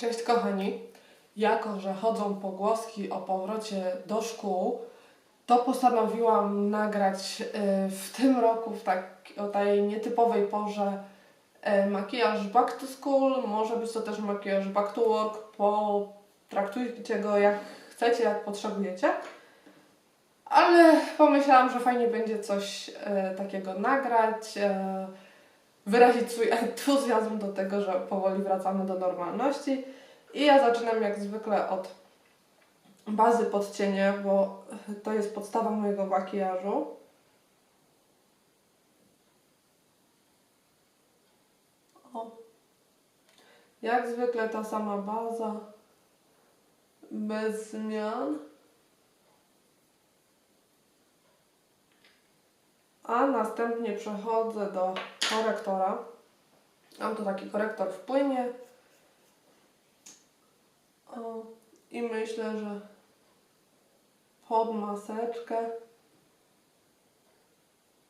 Cześć kochani. Jako, że chodzą pogłoski o powrocie do szkół, to postanowiłam nagrać y, w tym roku, w tak, o tej nietypowej porze, y, makijaż back to school. Może być to też makijaż back to work. Potraktujcie go jak chcecie, jak potrzebujecie. Ale pomyślałam, że fajnie będzie coś y, takiego nagrać. Wyrazić swój entuzjazm do tego, że powoli wracamy do normalności. I ja zaczynam jak zwykle od bazy pod cienie, bo to jest podstawa mojego makijażu. O. Jak zwykle ta sama baza, bez zmian. A następnie przechodzę do korektora. Mam tu taki korektor w płynie. O, I myślę, że pod maseczkę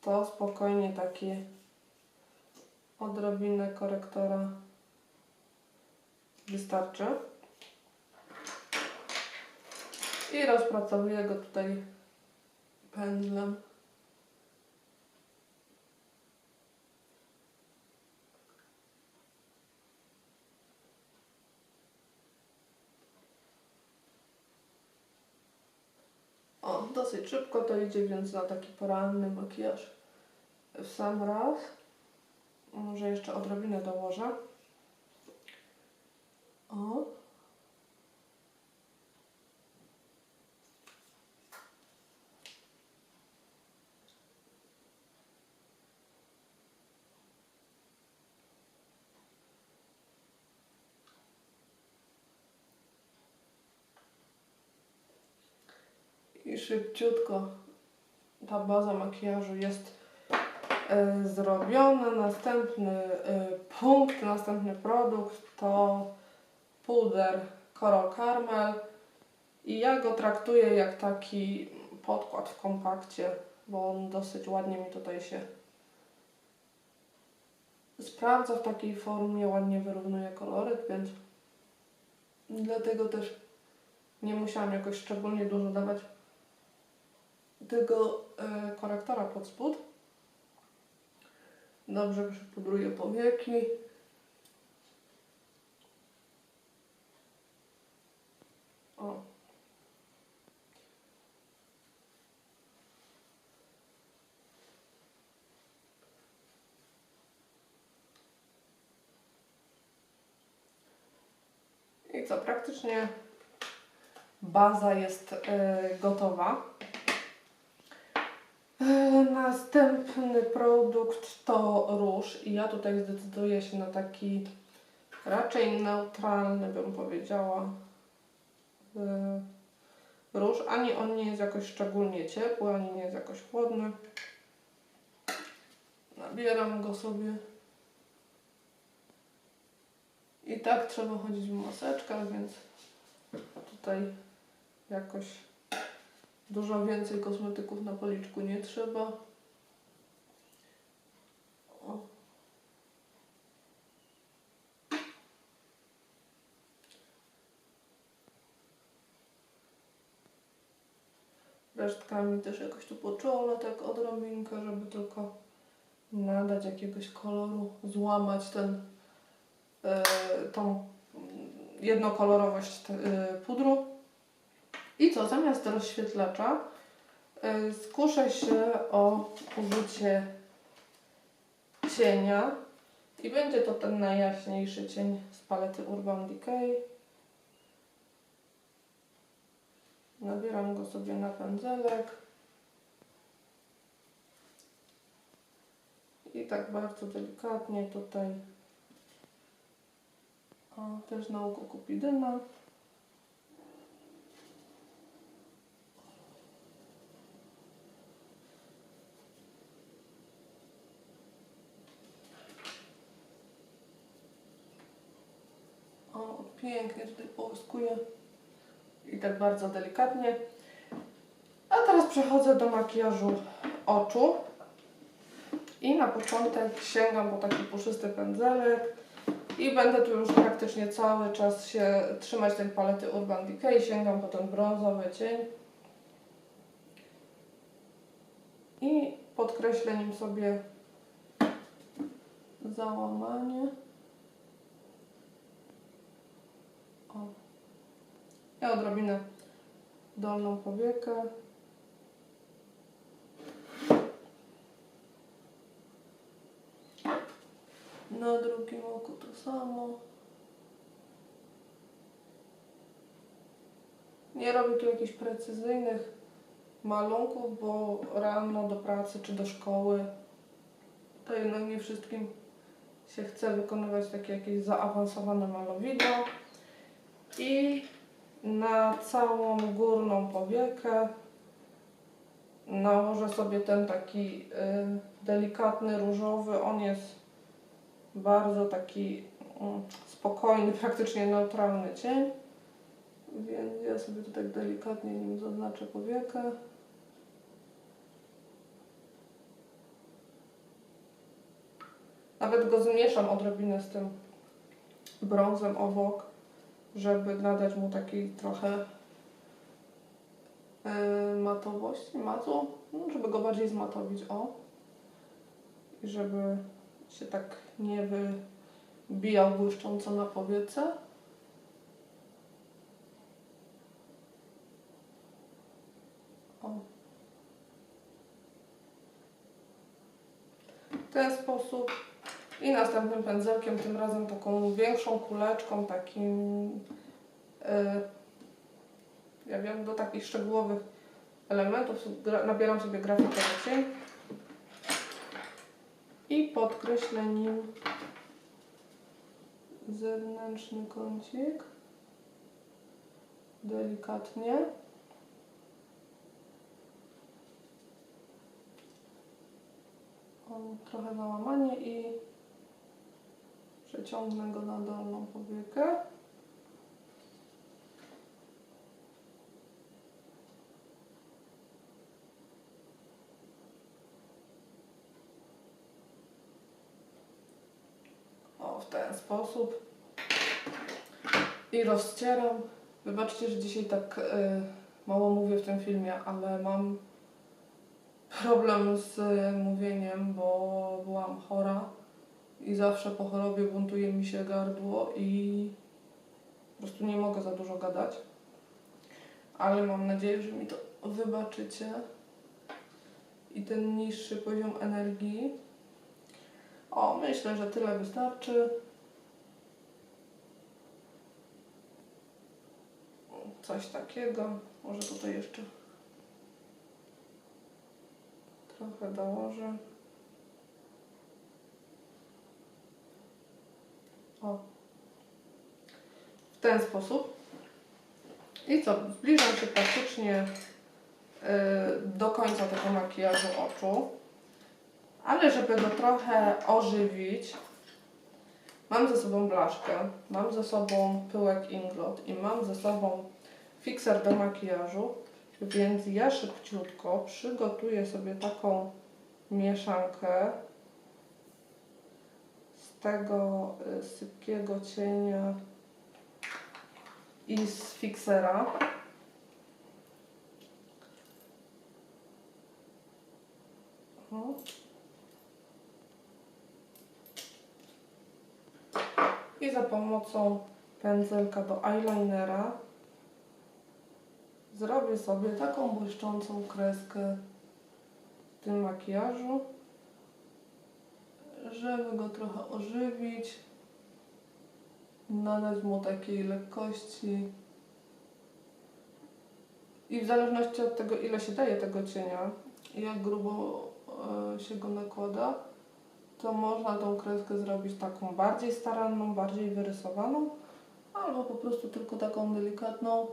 to spokojnie takie odrobinę korektora wystarczy. I rozpracowuję go tutaj pędzlem. O, dosyć szybko to idzie, więc na taki poranny makijaż w sam raz. Może jeszcze odrobinę dołożę. O. I szybciutko ta baza makijażu jest e, zrobiona. Następny e, punkt, następny produkt to puder Coral Caramel. I ja go traktuję jak taki podkład w kompakcie, bo on dosyć ładnie mi tutaj się sprawdza w takiej formie, ładnie wyrównuje koloryt, więc dlatego też nie musiałam jakoś szczególnie dużo dawać tego e, korektora pod spód. Dobrze przypudruję powieki. O. I co, praktycznie baza jest e, gotowa. E, Następny produkt to róż i ja tutaj zdecyduję się na taki raczej neutralny, bym powiedziała, e, róż. Ani on nie jest jakoś szczególnie ciepły, ani nie jest jakoś chłodny. Nabieram go sobie. I tak trzeba chodzić w maseczkach, więc tutaj jakoś Dużo więcej kosmetyków na policzku nie trzeba. O. Resztkami też jakoś tu poczulę tak odrobinkę, żeby tylko nadać jakiegoś koloru, złamać ten, e, tą jednokolorowość e, pudru. I co, zamiast rozświetlacza y, skuszę się o użycie cienia i będzie to ten najjaśniejszy cień z palety Urban Decay. Nabieram go sobie na pędzelek. I tak bardzo delikatnie tutaj o, też na oko kupidyna. O, pięknie tutaj połyskuję. I tak bardzo delikatnie. A teraz przechodzę do makijażu oczu. I na początek sięgam po taki puszysty pędzelek I będę tu już praktycznie cały czas się trzymać tej palety Urban Decay. Sięgam po ten brązowy cień. I podkreślę nim sobie załamanie. I odrobinę dolną powiekę. Na drugim oku to samo. Nie robię tu jakichś precyzyjnych malunków, bo rano do pracy czy do szkoły to jednak nie wszystkim się chce wykonywać takie jakieś zaawansowane malowidło. I na całą górną powiekę nałożę sobie ten taki y, delikatny różowy. On jest bardzo taki mm, spokojny, praktycznie neutralny cień. Więc ja sobie tu tak delikatnie nim zaznaczę powiekę. Nawet go zmieszam odrobinę z tym brązem obok, żeby nadać mu takiej trochę yy, matowości, matu, no, żeby go bardziej zmatowić, o. I żeby się tak nie wybijał błyszcząco na powiece. O. W ten sposób i następnym pędzelkiem, tym razem taką większą kuleczką, takim yy, ja wiem, do takich szczegółowych elementów nabieram sobie grafikę cień i podkreślę nim zewnętrzny kącik delikatnie. O, trochę załamanie i przeciągnę go na dolną powiekę. O, w ten sposób. I rozcieram. Wybaczcie, że dzisiaj tak y, mało mówię w tym filmie, ale mam problem z y, mówieniem, bo byłam chora i zawsze po chorobie buntuje mi się gardło i po prostu nie mogę za dużo gadać. Ale mam nadzieję, że mi to wybaczycie. I ten niższy poziom energii. O, myślę, że tyle wystarczy. Coś takiego. Może tutaj jeszcze trochę dołożę. O. W ten sposób. I co? Zbliżam się praktycznie y, do końca tego makijażu oczu. Ale żeby go trochę ożywić, mam ze sobą blaszkę, mam ze sobą pyłek Inglot i mam ze sobą fikser do makijażu, więc ja szybciutko przygotuję sobie taką mieszankę tego y, sypkiego cienia i z fiksera. O. I za pomocą pędzelka do eyelinera zrobię sobie taką błyszczącą kreskę w tym makijażu, żeby go trochę ożywić, nadać mu takiej lekkości. I w zależności od tego, ile się daje tego cienia jak grubo e, się go nakłada, to można tą kreskę zrobić taką bardziej staranną, bardziej wyrysowaną, albo po prostu tylko taką delikatną.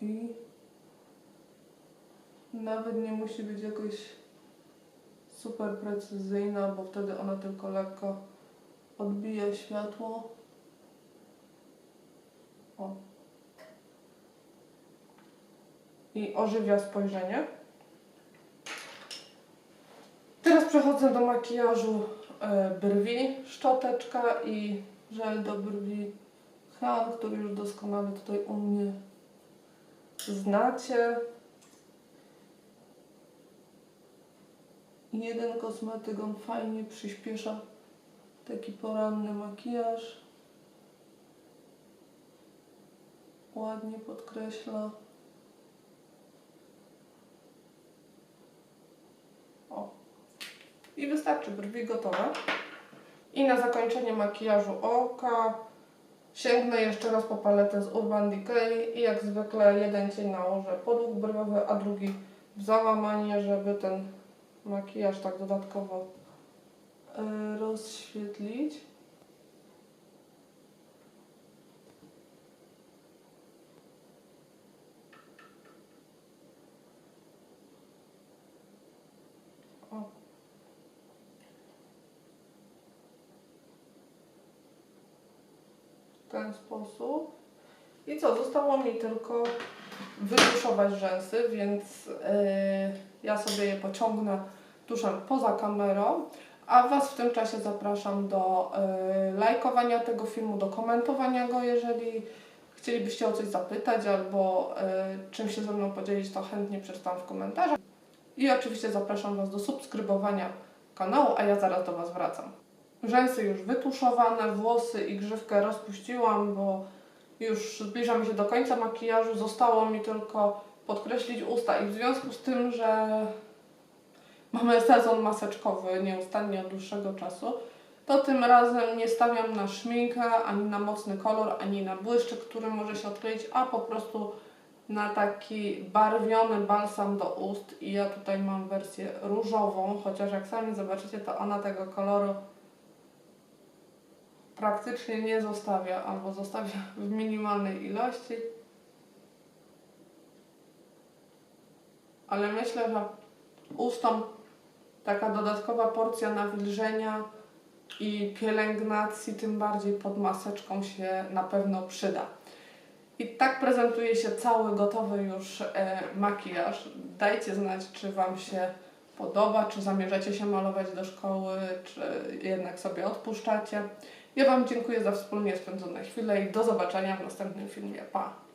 I nawet nie musi być jakoś super precyzyjna, bo wtedy ona tylko lekko odbija światło. O. I ożywia spojrzenie. Teraz przechodzę do makijażu e, brwi, szczoteczka i żel do brwi Han, który już doskonale tutaj u mnie znacie. Jeden kosmetyk, on fajnie przyspiesza taki poranny makijaż. Ładnie podkreśla. O. I wystarczy brwi gotowe. I na zakończenie makijażu oka sięgnę jeszcze raz po paletę z Urban Decay i jak zwykle jeden cień nałożę podłóg brwowy, a drugi w załamanie, żeby ten makijaż tak dodatkowo e, rozświetlić. W ten sposób. I co, zostało mi tylko wytuszować rzęsy, więc yy, ja sobie je pociągnę tuszem poza kamerą. A Was w tym czasie zapraszam do yy, lajkowania tego filmu, do komentowania go, jeżeli chcielibyście o coś zapytać albo yy, czym się ze mną podzielić, to chętnie przeczytam w komentarzach. I oczywiście zapraszam Was do subskrybowania kanału, a ja zaraz do Was wracam. Rzęsy już wytuszowane, włosy i grzywkę rozpuściłam, bo już zbliżam się do końca makijażu. Zostało mi tylko podkreślić usta i w związku z tym, że mamy sezon maseczkowy nieustannie od dłuższego czasu, to tym razem nie stawiam na szminkę, ani na mocny kolor, ani na błyszczyk, który może się odkleić, a po prostu na taki barwiony balsam do ust i ja tutaj mam wersję różową, chociaż jak sami zobaczycie, to ona tego koloru praktycznie nie zostawia albo zostawia w minimalnej ilości. Ale myślę, że ustom taka dodatkowa porcja nawilżenia i pielęgnacji, tym bardziej pod maseczką się na pewno przyda. I tak prezentuje się cały gotowy już e, makijaż. Dajcie znać, czy Wam się podoba, czy zamierzacie się malować do szkoły, czy jednak sobie odpuszczacie. Ja Wam dziękuję za wspólnie spędzone chwile i do zobaczenia w następnym filmie. Pa!